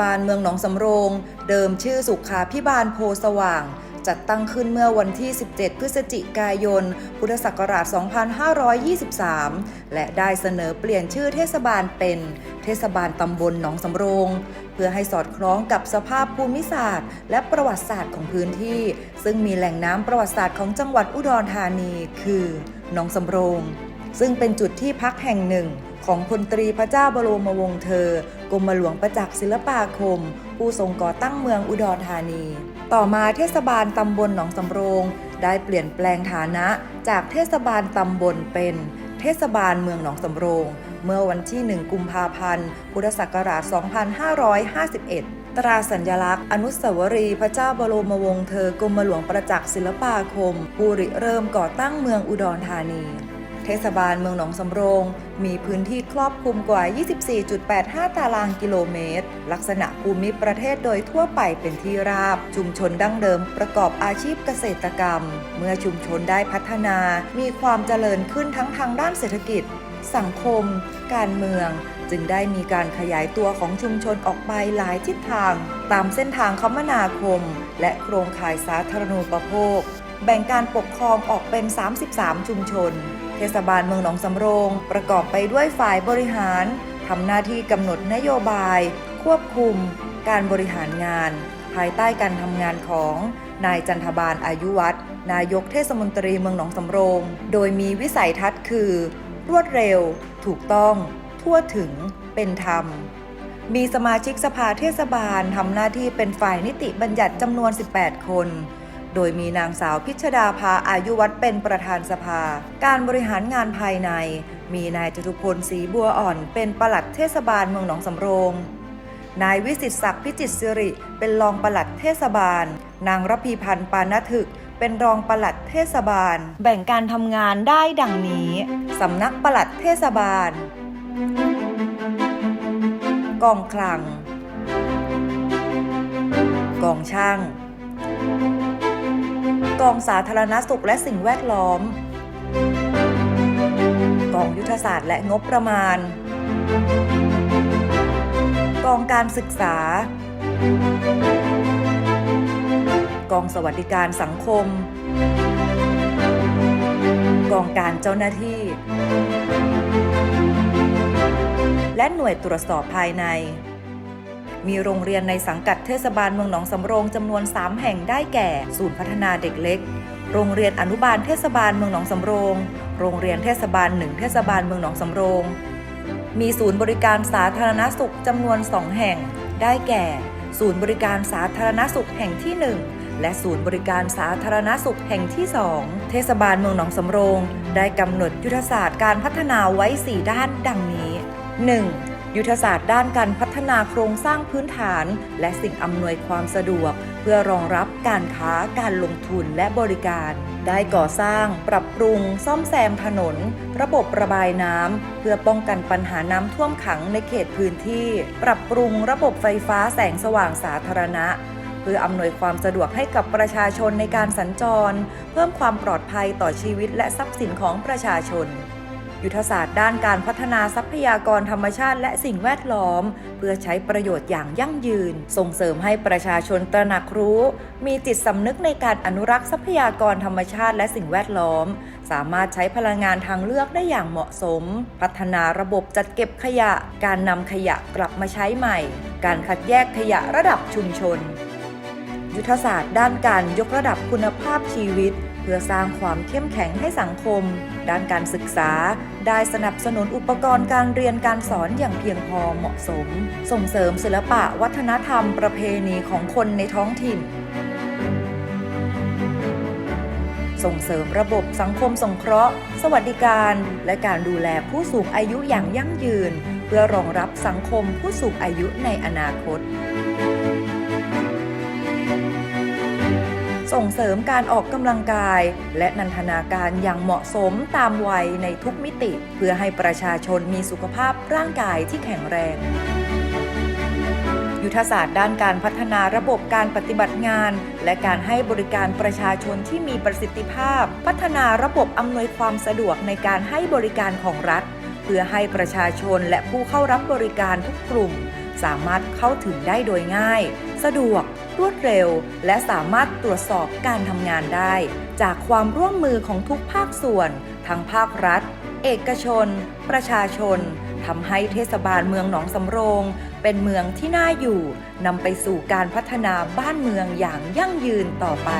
บาลเมืองหนองสำโรง เดิมชื่อสุขาพิบาลโพสว่าง จัดตั้งขึ้นเมื่อวันที่ 17 พฤศจิกายน พุทธศักราช 2523 และได้เสนอเปลี่ยนชื่อเทศบาลเป็นเทศบาลตำบลหนองสำโรง เพื่อให้สอดคล้องกับสภาพภูมิศาสตร์ และประวัติศาสตร์ของพื้นที่ ซึ่งมีแหล่งน้ำประวัติศาสตร์ของจังหวัดอุดรธานี คือหนองสำโรง ซึ่งเป็นจุดที่พักแห่งหนึ่งของพลตรีพระเจ้าบรมวงศ์เธอ กรมหลวงประจักษ์ศิลปาคม ผู้ทรงก่อตั้งเมืองอุดรธานี ต่อมาเทศบาลตำบลหนองสำโรง ได้เปลี่ยนแปลงฐานะจากเทศบาลตำบลเป็นเทศบาลเมืองหนองสำโรง เมื่อวันที่ 1 กุมภาพันธ์ พุทธศักราช 2551ตราสัญลักษณ์อนุสาวรีย์พระเจ้าบรมวงศ์เธอกรมหลวงประจักษ์ศิลปาคม ผู้ริเริ่มก่อตั้งเมืองอุดรธานี ศบาลเมืองหนองสำโรง มีพื้นที่ครอบคลุมกว่า 24.85 ตารางกิโลเมตร ลักษณะภูมิประเทศโดยทั่วไปเป็นที่ราบ ชุมชนดั้งเดิมประกอบอาชีพเกษตรกรรม เมื่อชุมชนได้พัฒนา มีความเจริญขึ้นทั้งทางด้านเศรษฐกิจ สังคม การเมือง จึงได้มีการขยายตัวของชุมชนออกไปหลายทิศทาง ตามเส้นทางคมนาคม และโครงข่ายสาธารณูปโภคแบ่งการปกครองออกเป็น 33 ชุมชน เทศบาลเมืองหนองสำโรง ประกอบไปด้วยฝ่ายบริหารทำหน้าที่กำหนดนโยบาย ควบคุม การบริหารงาน ภายใต้การทำงานของนายจันทบาลอายุวัฒนายกเทศมนตรีเมืองหนองสำโรง โดยมีวิสัยทัศน์คือ รวดเร็ว ถูกต้อง ทั่วถึงเป็นธรรม มีสมาชิกสภาเทศบาลทำหน้าที่เป็นฝ่ายนิติบัญญัติจำนวน 18 คน โดยมีนางสาวพิชดาภาอายุวัฒน์เป็นประธานสภา การบริหารงานภายใน มีนายจตุพลศรีบัวอ่อน เป็นปลัดเทศบาลเมืองหนองสำโรง นายวิสิตศักดิ์พิจิตรสิริ เป็นรองปลัดเทศบาล นางรพีพันธ์ปานถึกเป็นรองปลัดเทศบาล แบ่งการทำงานได้ดังนี้สำนักปลัดเทศบาล กองคลัง กองช่าง กองสาธารณสุขและสิ่งแวดล้อม กองยุทธศาสตร์และงบประมาณ กองการศึกษา กองสวัสดิการสังคม กองการเจ้าหน้าที่ และหน่วยตรวจสอบภายใน มีโรงเรียนในสังกัดเทศบาลเมืองหนองสำโรงจำนวน 3 แห่งได้แก่ ศูนย์พัฒนาเด็กเล็ก โรงเรียนอนุบาลเทศบาลเมืองหนองสำโรง โรงเรียนเทศบาลหนึ่งเทศบาลเมืองหนองสำโรง มีศูนย์บริการสาธารณสุขจำนวน 2 แห่ง ได้แก่ ศูนย์บริการสาธารณสุขแห่งที่ 1และศูนย์บริการสาธารณสุขแห่งที่ 2 เทศบาลเมืองหนองสำโรง ได้กำหนดยุทธศาสตร์การพัฒนาไว้ 4 ด้านดังนี้ 1. ยุทธศาสตร์ด้านการพัฒนาโครงสร้างพื้นฐาน และสิ่งอำนวยความสะดวก เพื่อรองรับการค้าการลงทุนและบริการ ได้ก่อสร้าง ปรับปรุง ซ่อมแซมถนน ระบบระบายน้ำเพื่อป้องกันปัญหาน้ำท่วมขังในเขตพื้นที่ ปรับปรุงระบบไฟฟ้าแสงสว่างสาธารณะเพื่ออำนวยความสะดวกให้กับประชาชนในการสัญจร เพิ่มความปลอดภัยต่อชีวิตและทรัพย์สินของประชาชน ยุทธศาสตร์ด้านการพัฒนาทรัพยากรธรรมชาติและสิ่งแวดล้อม เพื่อใช้ประโยชน์อย่างยั่งยืน ส่งเสริมให้ประชาชนตระหนักรู้ มีจิตสำนึกในการอนุรักษ์ทรัพยากรธรรมชาติและสิ่งแวดล้อม สามารถใช้พลังงานทางเลือกได้อย่างเหมาะสม พัฒนาระบบจัดเก็บขยะ การนำขยะกลับมาใช้ใหม่ การคัดแยกขยะระดับชุมชน ยุทธศาสตร์ด้านการยกระดับคุณภาพชีวิต เพื่อสร้างความเข้มแข็งให้สังคม ด้านการศึกษา ได้สนับสนุนอุปกรณ์การเรียนการสอนอย่างเพียงพอเหมาะสม ส่งเสริมศิลปะวัฒนธรรมประเพณีของคนในท้องถิ่น ส่งเสริมระบบสังคมสงเคราะห์ สวัสดิการ และการดูแลผู้สูงอายุอย่างยั่งยืน เพื่อรองรับสังคมผู้สูงอายุในอนาคต ส่งเสริมการออกกำลังกาย และนันทนาการอย่างเหมาะสมตามวัยในทุกมิติ เพื่อให้ประชาชนมีสุขภาพร่างกายที่แข็งแรงยุทธศาสตร์ด้านการพัฒนาระบบการปฏิบัติงาน และการให้บริการประชาชนที่มีประสิทธิภาพ พัฒนาระบบอำนวยความสะดวกในการให้บริการของรัฐ เพื่อให้ประชาชนและผู้เข้ารับบริการทุกกลุ่ม สามารถเข้าถึงได้โดยง่าย สะดวก รวดเร็ว และสามารถตรวจสอบการทำงานได้ จากความร่วมมือของทุกภาคส่วน ทั้งภาครัฐ เอกชน ประชาชนทำให้เทศบาลเมืองหนองสำโรง เป็นเมืองที่น่าอยู่นำไปสู่การพัฒนาบ้านเมืองอย่างยั่งยืนต่อไป